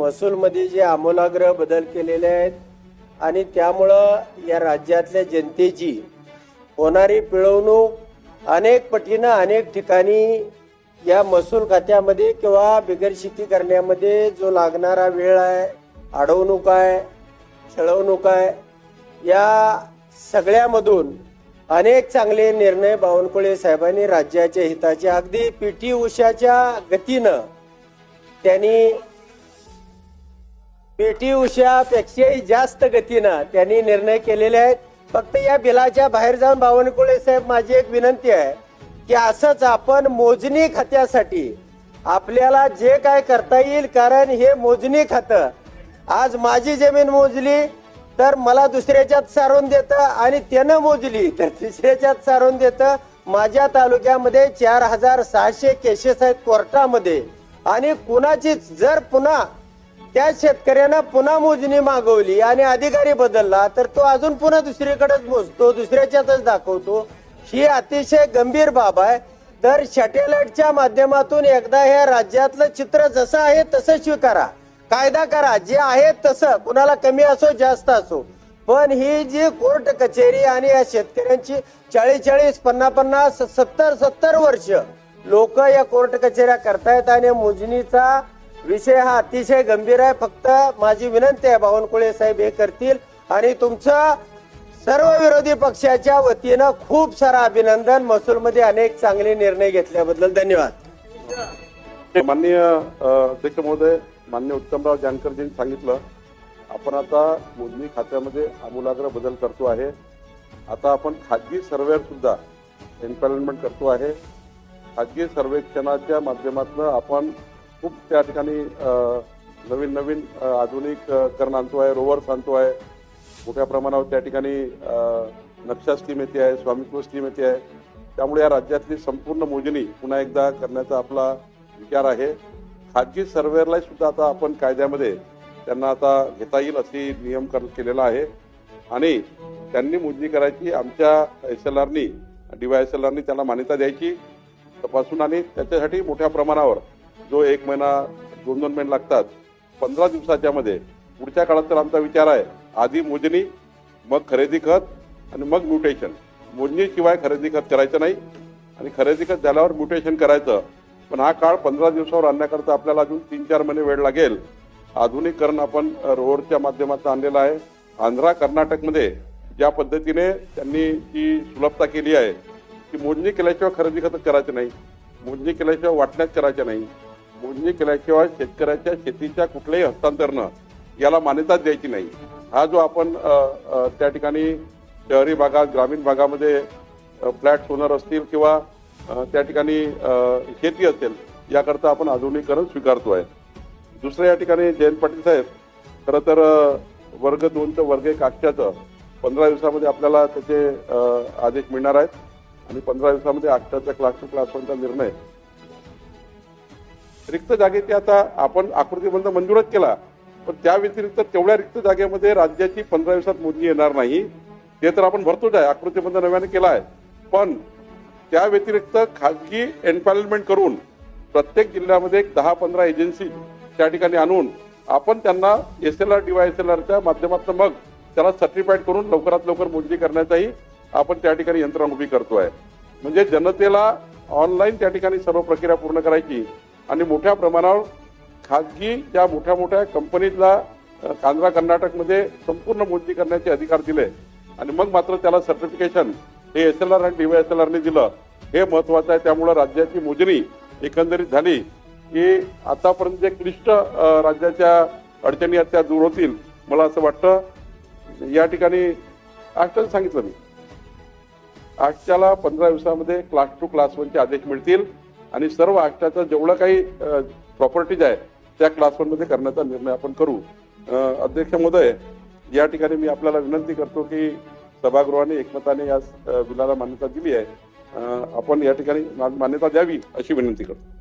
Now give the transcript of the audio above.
महसूलमध्ये जे आमूलाग्र बदल केलेले आहेत आणि त्यामुळं या राज्यातल्या जनतेची होणारी पिळवणूक अनेक पटीनं अनेक ठिकाणी या महसूल खात्यामध्ये किंवा बिगरशिकी करण्यामध्ये जो लागणारा वेळ आहे अडवणूक आहे छळवणूक आहे या सगळ्यामधून अनेक चांगले निर्णय बावनकुळे साहेबांनी राज्याच्या हिताच्या अगदी पी टी उषाच्या गतीनं त्यांनी पेटी उषापेक्षाही जास्त गतीनं त्यांनी निर्णय केलेले आहेत. फक्त या बिलाच्या बाहेर जाऊन बावनकुळे साहेब माझी एक विनंती आहे की असंच आपण मोजणी खात्यासाठी आपल्याला जे काय करता येईल कारण हे मोजणी खातं. आज माझी जमीन मोजली तर मला दुसऱ्याच्यात सारून देतं आणि त्यानं मोजली तर तिसऱ्याच्यात सारून देतं. माझ्या तालुक्यामध्ये चार हजार सहाशे केसेस आहेत कोर्टामध्ये. आणि कुणाचीच जर पुन्हा त्या शेतकऱ्यानं पुन्हा मोजणी मागवली आणि अधिकारी बदलला तर तो अजून पुन्हा दुसरीकडेच मोजतो दुसऱ्याच्यातच दाखवतो. ही अतिशय गंभीर बाब आहे. तर सॅटेलाइटच्या माध्यमातून एकदा ह्या राज्यातलं चित्र जसं आहे तसं स्वीकारा. कायदा करा जे आहे तसं. कुणाला कमी असो जास्त असो. पण ही जी कोर्ट कचेरी आणि या शेतकऱ्यांची चाळीस चाळीस पन्नास पन्नास सत्तर सत्तर वर्ष लोक या कोर्ट कचेऱ्या करतायत आणि मोजणीचा विषय हा अतिशय गंभीर आहे. फक्त माझी विनंती आहे बावनकुळे साहेब हे करतील. आणि तुमचं सर्व विरोधी पक्षाच्या वतीनं खूप सारा अभिनंदन. महसूलमध्ये अनेक चांगले निर्णय घेतल्याबद्दल धन्यवाद. माननीय अध्यक्ष महोदय मान्य उत्तमराव जानकरजींनी सांगितलं. आपण आता मोजणी खात्यामध्ये आमूलाग्र बदल करतो आहे. आता आपण खाजगी सर्वेअर सुद्धा एम्पॅनलमेंट करतो आहे. खाजगी सर्वेक्षणाच्या माध्यमातून आपण खूप त्या ठिकाणी नवीन नवीन आधुनिक करण आणतो आहे रोवर्स आणतो आहे. मोठ्या प्रमाणावर त्या ठिकाणी नक्षा स्कीम येते आहे स्वामित्व स्कीम येते आहे. त्यामुळे या राज्यातली संपूर्ण मोजणी पुन्हा एकदा करण्याचा आपला विचार आहे. खाजगी सर्वेअरला सुद्धा आता आपण कायद्यामध्ये त्यांना आता घेता येईल अशी नियम कर केलेला आहे. आणि त्यांनी मोजणी करायची आमच्या एस एल आरनी डी वाय एस एल आरनी त्यांना मान्यता द्यायची तपासून आणि त्याच्यासाठी मोठ्या प्रमाणावर जो एक महिना दोन दोन महिने लागतात पंधरा दिवसाच्या मध्ये. पुढच्या काळात तर आमचा विचार आहे आधी मोजणी मग खरेदी खत आणि मग म्युटेशन. मोजणीशिवाय खरेदी खत करायचं नाही आणि खरेदी खत झाल्यावर म्युटेशन करायचं. पण हा काळ पंधरा दिवसावर आणण्याकरता आपल्याला अजून तीन चार महिने वेळ लागेल. आधुनिकरण आपण रोडच्या माध्यमातून आणलेलं आहे. आंध्रा कर्नाटकमध्ये ज्या पद्धतीने त्यांनी जी सुलभता केली आहे ती मोजणी केल्याशिवाय खरेदी खत करायचं नाही. मोजणी केल्याशिवाय वाटण्यात करायचं नाही. मोजणी केल्याशिवाय शेतकऱ्याच्या शेतीच्या कुठल्याही हस्तांतरण याला मान्यताच द्यायची नाही. हा जो आपण त्या ठिकाणी शहरी भागात ग्रामीण भागामध्ये फ्लॅट ओनर असतील किंवा त्या ठिकाणी शेती असेल याकरता आपण आधुनिकरण स्वीकारतो आहे दुसरं या ठिकाणी जयंत पाटील साहेब खरं तर वर्ग दोनचं वर्ग एक आठच्याचं पंधरा दिवसामध्ये आपल्याला त्याचे आदेश मिळणार आहेत. आणि पंधरा दिवसामध्ये आठच्या क्लास टू क्लास वनचा निर्णय रिक्त जागेची आता आपण आकृतीबंध मंजूरच केला. पण त्या व्यतिरिक्त तेवढ्या रिक्त जागेमध्ये राज्याची पंधरा दिवसात मोजणी येणार नाही. ते तर आपण भरतोच आहे आकृतीबंध नव्याने केला आहे. पण त्या व्यतिरिक्त खाजगी एम्पॅनलमेंट करून प्रत्येक जिल्ह्यामध्ये एक दहा पंधरा एजन्सी त्या ठिकाणी आणून आपण त्यांना S L R D Y S L आरच्या माध्यमातून मग त्याला सर्टिफाईड करून लवकरात लवकर मोजणी करण्याचाही आपण त्या ठिकाणी यंत्रणा उभी आहे म्हणजे जनतेला ऑनलाईन त्या ठिकाणी सर्व प्रक्रिया पूर्ण करायची. आणि मोठ्या प्रमाणावर खाजगी ज्या मोठ्या मोठ्या कंपनीतला अ, आंध्रा कर्नाटकमध्ये संपूर्ण मोजणी करण्याचे अधिकार दिले. आणि मग मात्र त्याला सर्टिफिकेशन हे एस एल आर आणि डीवाय एस एल आरने दिलं. हे महत्वाचं आहे. त्यामुळं राज्याची मोजणी एकंदरीत झाली की आतापर्यंत जे क्लिष्ट राज्याच्या अडचणी आहेत त्या दूर होतील. मला असं वाटतं या ठिकाणी आजचं सांगितलं मी. आठच्याला पंधरा दिवसामध्ये क्लास टू क्लास वनचे आदेश मिळतील. आणि सर्व आष्ट्याचा जेवढं काही प्रॉपर्टीज आहे त्या क्लास वनमध्ये करण्याचा निर्णय आपण करू. अध्यक्ष महोदय या ठिकाणी मी आपल्याला विनंती करतो की सभागृहाने एकमताने या बिलाला मान्यता दिली आहे. आपण या ठिकाणी मान्यता द्यावी अशी विनंती करतो.